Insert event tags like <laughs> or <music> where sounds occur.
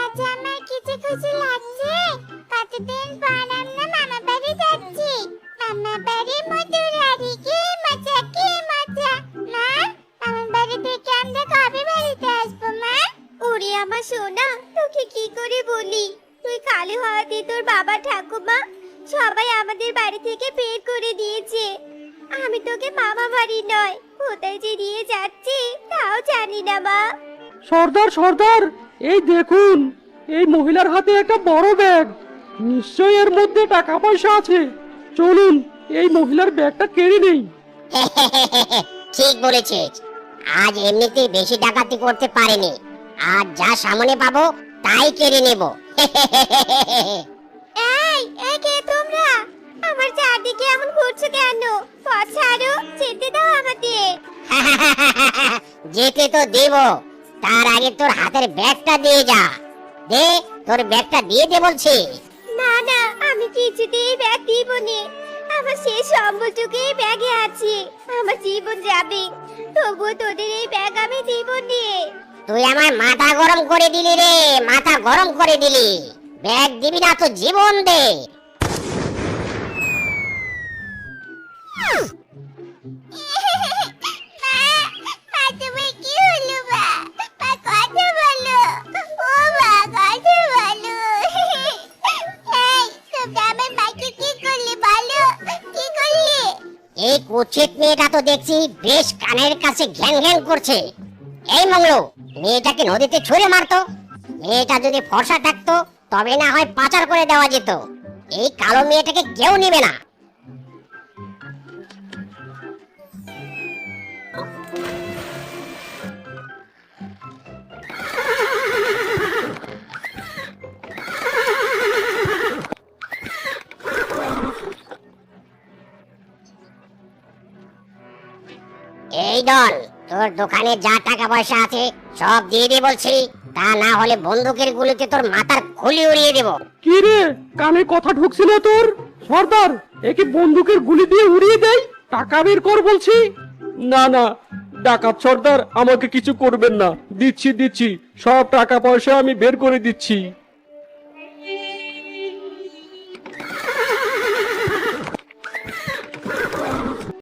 আজ আমার কিছু খুশি লাগছে। কতদিন পর আমরা মামা বাড়ি যাচ্ছি। মামা বাড়ি মধুরারি কি মজা কি মজা। মা মামা বাড়ি থেকে আমরা কবে বাড়িতে আসব মা? ওরে আমার সোনা তোকে কি করে বলি? তুই খালি হওয়াতে তোর বাবা ঠাকুমা সবাই আমাদের বাড়ি থেকে বের করে দিয়েছে। আমি তোকে মামা বাড়ি নয় কোথায় যে নিয়ে যাচ্ছি তাও জানি না মা। সর্দার সর্দার! এই দেখুন এই মহিলার হাতে একটা বড় ব্যাগ। নিশ্চয়ই এর মধ্যে টাকা পয়সা আছে। চলুন এই মহিলার ব্যাগটা কেড়ে নেই। <laughs> ঠিক বলেছিস। আজ এমনিতে বেশি ডাকাতি করতে পারেনি। আর যা সামনে পাবো তাই কেড়ে নেব। <laughs> এই এই কে তোমরা? আমার চারদিকে এমন ঘুরছো কেন? পথ ছাড়ো যেতে দাও আমাদের <laughs> যেতে তো দেব। তার আগে তোর হাতের ব্যাগটা দিয়ে যা। দে তোর ব্যাগটা দিয়ে দে বলছি। না না আমি কিছুতেই ব্যাগ দিব নে। আমার শেষ সম্বলটুকু এই ব্যাগে আছে। আমার জীবন যাবে। তবুও তোদের এই ব্যাগ আমি দিব নে। তুই আমার মাথা গরম করে দিলি রে মাথা গরম করে দিলি। ব্যাগ দিবি না তো জীবন দে। এই কুচিত মেয়েটা তো দেখছি বেশ কানের কাছে ঘ্যান ঘ্যান করছে। এই মঙ্গলু মেয়েটাকে নদীতে ছুঁড়ে মারতো। মেয়েটা যদি ফর্সা থাকতো, তবে না হয় পাচার করে দেওয়া যেত। এই কালো মেয়েটাকে কেউ নেবে না। এই ডন তোর দোকানে যা টাকা পয়সা আছে, সব দিয়ে দে বলছি। তা না হলে বন্দুকের গুলিতে তোর মাথার খুলি উড়িয়ে দেব। কি রে? কানে কথা ঢুকছে না তোর? সর্দার, একে বন্দুকের গুলি দিয়ে উড়িয়ে দেয় টাকা বের কর বলছি। না না, ডাকাত সর্দার, আমাকে কিছু করবেন না। দিচ্ছি দিচ্ছি। সব টাকা পয়সা আমি বের করে দিচ্ছি।